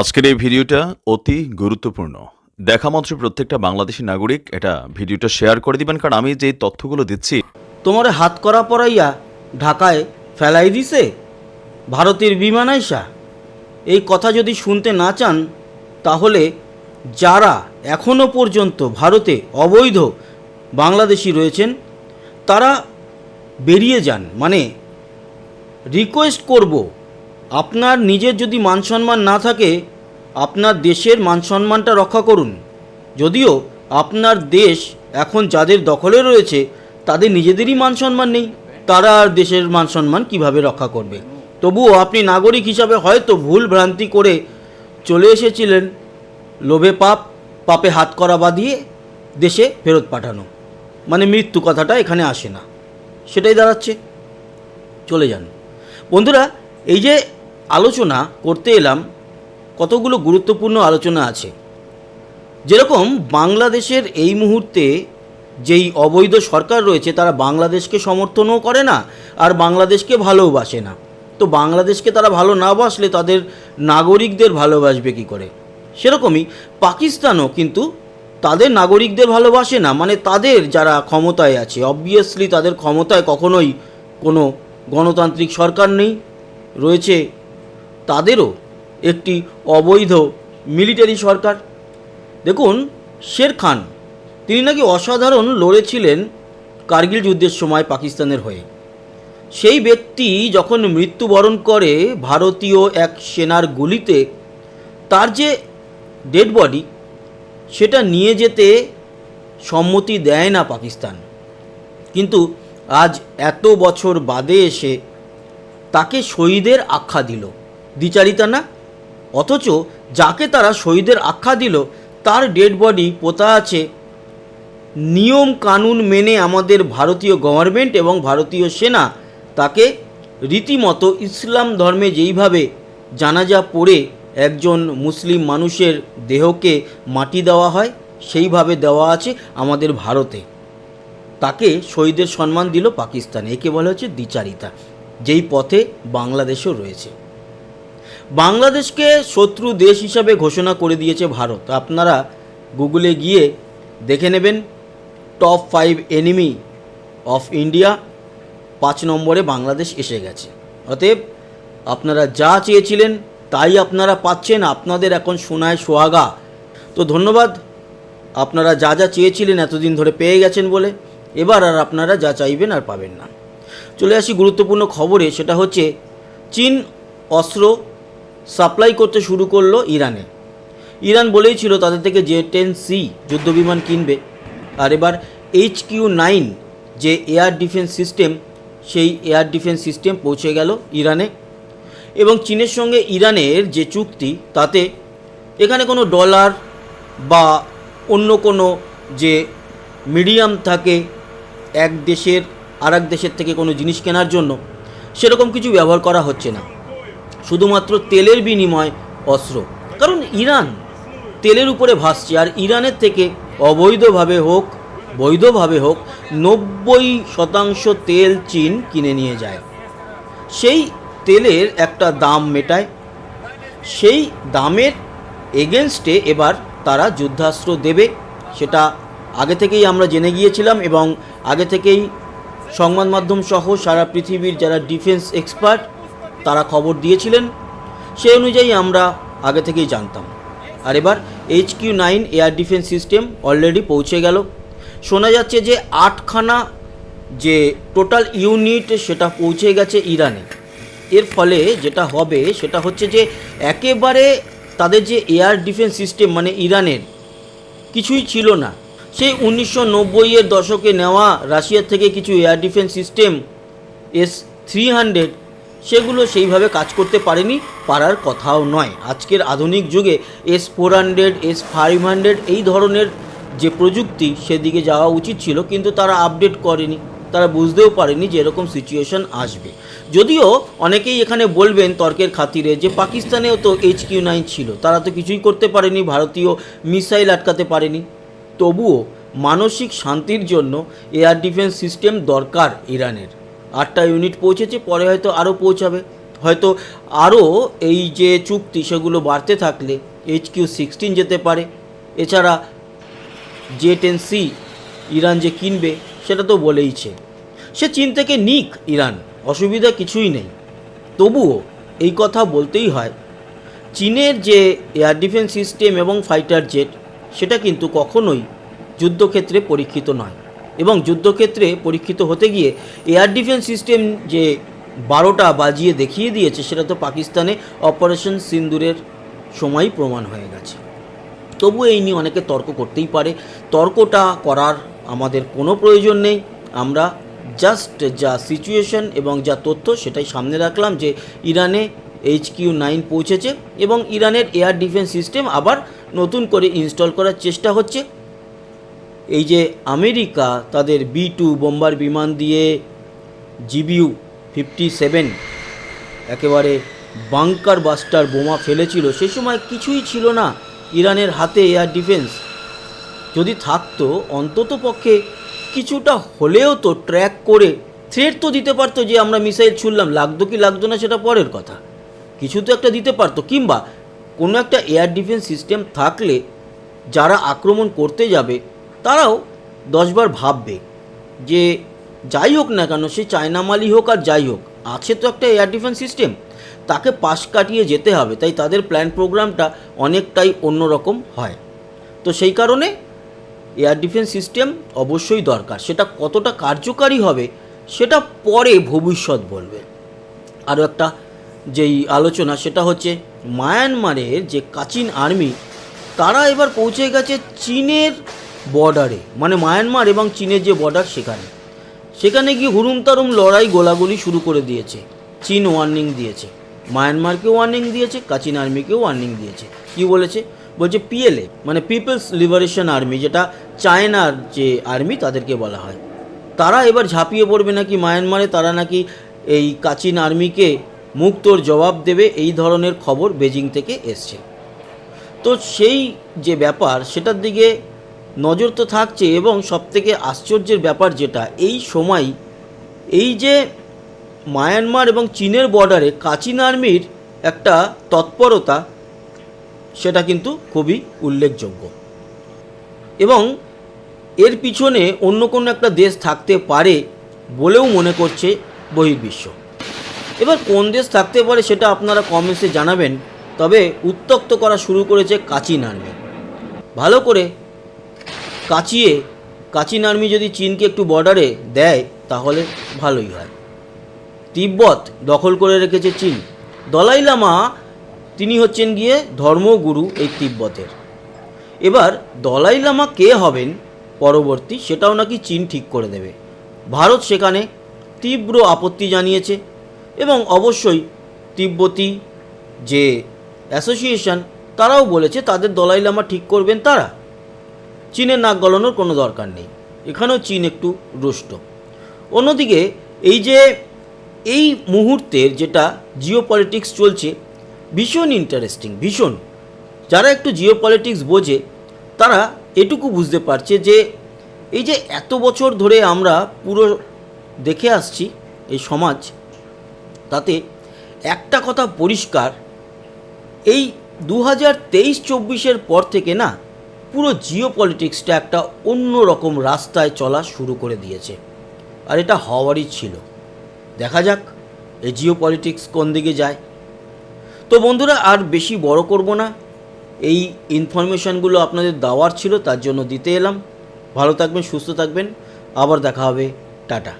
আজকের এই ভিডিওটা অতি গুরুত্বপূর্ণ। দেখা মাত্র প্রত্যেকটা বাংলাদেশি নাগরিক এটা ভিডিওটা শেয়ার করে দিবেন, কারণ আমি যে তথ্যগুলো দিচ্ছি। তোমার হাত করা পরাইয়া ঢাকায় ফেলাই দিছে? ভারতের বিমান আইসা? এই কথা যদি শুনতে না চান, তাহলে যারা এখনও পর্যন্ত ভারতে অবৈধ বাংলাদেশি রয়েছেন, তারা বেরিয়ে যান। মানে রিকোয়েস্ট করব আপনার নিজের যদি মান সম্মান না থাকে, আপনার দেশের মান সম্মানটা রক্ষা করুন। যদিও আপনার দেশ এখন যাদের দখলে রয়েছে, তাদের নিজেদেরই মান সম্মান নেই। তারা আর দেশের মান সম্মান কীভাবে রক্ষা করবে? তবুও আপনি নাগরিক হিসাবে হয়তো ভুল ভ্রান্তি করে চলে এসেছিলেন। লোভে পাপ, পাপে হাত করা বাঁধিয়ে দেশে ফেরত পাঠানো। মানে মৃত্যু কথাটা এখানে আসে না। সেটাই দাঁড়াচ্ছে। চলে যান। বন্ধুরা, এই যে আলোচনা করতে এলাম কতগুলো গুরুত্বপূর্ণ আলোচনা আছে। যেরকম বাংলাদেশের এই মুহূর্তে যেই অবৈধ সরকার রয়েছে, তারা বাংলাদেশকে সমর্থনও করে না আর বাংলাদেশকে ভালোবাসে না। তো বাংলাদেশকে তারা ভালো না বাসলে তাদের নাগরিকদের ভালোবাসবে কি করে? সেরকমই পাকিস্তানও কিন্তু তাদের নাগরিকদের ভালোবাসে না মানে তাদের যারা ক্ষমতায় আছে অবভিয়াসলি তাদের ক্ষমতায় কখনোই কোনো গণতান্ত্রিক সরকার নেই। রয়েছে তাদেরও একটি অবৈধ মিলিটারি সরকার। দেখুন, শের খান, তিনি নাকি অসাধারণ লড়েছিলেন কার্গিল যুদ্ধের সময় পাকিস্তানের হয়ে। সেই ব্যক্তি যখন মৃত্যুবরণ করে ভারতীয় এক সেনার গুলিতে, তার যে ডেড বডি, সেটা নিয়ে যেতে সম্মতি দেয় না পাকিস্তান। কিন্তু আজ এত বছর বাদে এসে তাকে শহীদের আখ্যা দিল। দ্বিচারিতা না? অথচ যাকে তারা শহীদের আখ্যা দিল, তার ডেড বডি পোতা আছে। নিয়ম কানুন মেনে আমাদের ভারতীয় গভর্নমেন্ট এবং ভারতীয় সেনা তাকে রীতিমতো ইসলাম ধর্মে যেইভাবে জানাজা পড়ে একজন মুসলিম মানুষের দেহকে মাটি দেওয়া হয়, সেইভাবে দেওয়া আছে আমাদের ভারতে। তাকে শহীদের সম্মান দিল পাকিস্তান। একে বলা হচ্ছে দ্বিচারিতা। যেই পথে বাংলাদেশও রয়েছে। বাংলাদেশকে শত্রু দেশ হিসাবে ঘোষণা করে দিয়েছে ভারত। আপনারা গুগলে গিয়ে দেখে নেবেন top five enemy of India পাঁচ নম্বরে বাংলাদেশ এসে গেছে। অতএব আপনারা যা চেয়েছিলেন তাই আপনারা পাচ্ছেন, আপনাদের এখন সোনায় সোহাগা। তো ধন্যবাদ, আপনারা যা যা চেয়েছিলেন এতদিন ধরে পেয়ে গেছেন বলে। এবার আর আপনারা যা চাইবেন আর পাবেন না। চলে আসি গুরুত্বপূর্ণ খবরে, সেটা হচ্ছে চীন অস্ত্র সাপ্লাই করতে শুরু করল ইরানে। ইরান বলেই ছিল তাদের থেকে জে টেন সি যুদ্ধবিমান কিনবে। আর এবার এইচ কিউ নাইন যে এয়ার ডিফেন্স সিস্টেম, সেই এয়ার ডিফেন্স সিস্টেম পৌঁছে গেল ইরানে। এবং চীনের সঙ্গে ইরানের যে চুক্তি, তাতে এখানে কোনো ডলার বা অন্য কোনো যে মিডিয়াম থাকে এক দেশের আর দেশের থেকে কোনো জিনিস কেনার জন্য, সেরকম কিছু ব্যবহার করা হচ্ছে না। শুধুমাত্র তেলের বিনিময় অস্ত্র। কারণ ইরান তেলের উপরে ভাসছে, আর ইরানের থেকে অবৈধভাবে হোক, বৈধভাবে হোক, নব্বই শতাংশ তেল চীন কিনে নিয়ে যায়। সেই তেলের একটা দাম মেটায়। সেই দামের এগেনস্টে এবার তারা যুদ্ধাস্ত্র দেবে, সেটা আগে থেকেই আমরা জেনে গিয়েছিলাম এবং আগে থেকেই সংবাদ মাধ্যম সহ সারা পৃথিবীর যারা ডিফেন্স এক্সপার্ট তারা খবর দিয়েছিলেন, সে অনুযায়ী আমরা আগে থেকেই জানতাম। আর এবার H Q nine air defence system already পৌঁছে গেল। শোনা যাচ্ছে যে আটখানা যে টোটাল ইউনিট সেটা পৌঁছে গেছে ইরানে। এর ফলে যেটা হবে সেটা হচ্ছে যে একেবারে তাদের যে এয়ার ডিফেন্স সিস্টেম মানে ইরানের কিছুই ছিল না। সেই উনিশশো নব্বইয়ের দশকে নেওয়া রাশিয়ার থেকে কিছু air defence system S three hundred সেগুলো সেইভাবে কাজ করতে পারেনি, পারার কথাও নয়। আজকের আধুনিক যুগে S four hundred S five hundred এই ধরনের যে প্রযুক্তি সেদিকে যাওয়া উচিত ছিল, কিন্তু তারা আপডেট করেনি। তারা বুঝতেও পারেনি যে এরকম সিচুয়েশন আসবে। যদিও অনেকেই এখানে বলবেন তর্কের খাতিরে যে পাকিস্তানেও তো এইচ কিউ নাইন ছিল। তারা তো কিছুই করতে পারেনি, ভারতীয় মিসাইল আটকাতে পারেনি। তবুও মানসিক শান্তির জন্য এয়ার ডিফেন্স সিস্টেম দরকার ইরানের। আটটা ইউনিট পৌঁছেছে, পরে হয়তো আরও পৌঁছাবে। হয়তো আরও এই যে চুক্তি সেগুলো বাড়তে থাকলে এইচ কিউ সিক্সটিন যেতে পারে। এছাড়া জে টেন সি ইরান যে কিনবে, সেটা তো বলেইছে। সে চীন থেকে নিক ইরান, অসুবিধা কিছুই নেই। তবুও এই কথা বলতেই হয়, চীনের যে এয়ার ডিফেন্স সিস্টেম এবং ফাইটার জেট সেটা কিন্তু কখনোই যুদ্ধক্ষেত্রে পরীক্ষিত নয়। এবং যুদ্ধক্ষেত্রে পরীক্ষিত হতে গিয়ে এয়ার ডিফেন্স সিস্টেম যে বারোটা বাজিয়ে দেখিয়ে দিয়েছে, সেটা তো পাকিস্তানে অপারেশন সিন্দুরের সময় প্রমাণ হয়ে গেছে। তবু এই নিয়ে অনেকে তর্ক করতেই পারে। তর্কটা করার আমাদের কোনো প্রয়োজন নেই। আমরা জাস্ট যা সিচুয়েশন এবং যা তথ্য সেটাই সামনে রাখলাম যে ইরানে এইচ কিউ নাইন পৌঁছেছে এবং ইরানের এয়ার ডিফেন্স সিস্টেম আবার নতুন করে ইনস্টল করার চেষ্টা হচ্ছে। এই যে আমেরিকা তাদের বি টু বোম্বার বিমান দিয়ে জিবিউ ফিফটি সেভেন একেবারে বাংকার বাস্টার বোমা ফেলেছিল, সে সময় কিছুই ছিল না ইরানের হাতে এয়ার ডিফেন্স। যদি থাকতো, অন্তত পক্ষে কিছুটা হলেও তো ট্র্যাক করে থ্রেট তো দিতে পারতো যে আমরা মিসাইল ছুড়লাম, লাগতো কি লাগতো না সেটা পরের কথা। কিছু তো একটা দিতে পারতো, কিংবা কোনো একটা এয়ার ডিফেন্স সিস্টেম থাকলে যারা আক্রমণ করতে যাবে তারাও দশবার ভাববে যে যাই হোক না কেন, সে চায়না মালি হোক আর যাই হোক, আছে তো একটা এয়ার ডিফেন্স সিস্টেম তাকে পাশ কাটিয়ে যেতে হবে, তাই তাদের প্ল্যান প্রোগ্রামটা অনেকটাই অন্যরকম হয়। তো সেই কারণে এয়ার ডিফেন্স সিস্টেম অবশ্যই দরকার, সেটা কতটা কার্যকারী হবে সেটা পরে ভবিষ্যৎ বলবে। আরও একটা যেই আলোচনা, সেটা হচ্ছে মায়ানমারের যে কাচিন আর্মি, তারা এবার পৌঁছে গেছে চীনের বর্ডারে মানে মায়ানমার এবং চীনের যে বর্ডার সেখানে। সেখানে গিয়ে হুরুম তারুম লড়াই গোলাগুলি শুরু করে দিয়েছে। চীন ওয়ার্নিং দিয়েছে মায়ানমারকে ওয়ার্নিং দিয়েছে কাচিন আর্মিকেও ওয়ার্নিং দিয়েছে। কি বলেছে? বলছে পিএলএ মানে পিপলস লিবারেশন আর্মি যেটা চায়নার যে আর্মি তাদেরকে বলা হয়। তারা এবার ঝাঁপিয়ে পড়বে নাকি মায়ানমারে তারা নাকি এই কাচিন আর্মিকে মুক্তোর জবাব দেবে? এই ধরনের খবর বেজিং থেকে এসছে। তো সেই যে ব্যাপার, সেটার দিকে নজর তো থাকছে এবং সবথেকে আশ্চর্যের ব্যাপার যেটা, এই সময় এই যে মায়ানমার এবং চীনের বর্ডারে কাচিন আর্মির একটা তৎপরতা, সেটা কিন্তু খুবই উল্লেখযোগ্য। এবং এর পিছনে অন্য কোনো একটা দেশ থাকতে পারে বলেও মনে করছে বহির্বিশ্ব। এবার কোন দেশ থাকতে পারে সেটা আপনারা কমেন্টসে জানাবেন, তবে উত্তক্ত করা শুরু করেছে কাচিন আর্মি। ভালো করে কাচিয়ে কাচিন আর্মি যদি চীনকে একটু বর্ডারে দেয়, তাহলে ভালোই হয়। তিব্বত দখল করে রেখেছে চীন। দলাই লামা তিনি হচ্ছেন গিয়ে ধর্মগুরু এই তিব্বতের। এবার দলাই লামা কে হবেন পরবর্তী, সেটাও নাকি চীন ঠিক করে দেবে। ভারত সেখানে তীব্র আপত্তি জানিয়েছে এবং অবশ্যই তিব্বতী যে অ্যাসোসিয়েশন তারাও বলেছে তাদের দলাই লামা ঠিক করবেন তারা। চীনের নাক গলানোর কোনো দরকার নেই। এখানেও চীন একটু রুষ্ট। অন্যদিকে, এই যে এই মুহূর্তের যেটা জিও পলিটিক্স চলছে, ভীষণ ইন্টারেস্টিং ভীষণ। যারা একটু জিও পলিটিক্স বোঝে, তারা এটুকু বুঝতে পারছে যে, এই যে এত বছর ধরে আমরা পুরো দেখে আসছি এই সমাজ, তাতে একটা কথা পরিষ্কার, এই দু হাজার তেইশ চব্বিশের পর থেকে না পুরো জিও পলিটিক্সটা একটা অন্য রকম রাস্তায় চলা শুরু করে দিয়েছে। আর এটা হওয়ারই ছিল। দেখা যাক এই জিও পলিটিক্স কোন দিকে যায়। তো বন্ধুরা, আর বেশি বড় করব না। এই ইনফরমেশানগুলো আপনাদের দেওয়ার ছিল, তার জন্য দিতে এলাম। ভালো থাকবেন, সুস্থ থাকবেন। আবার দেখা হবে। টাটা।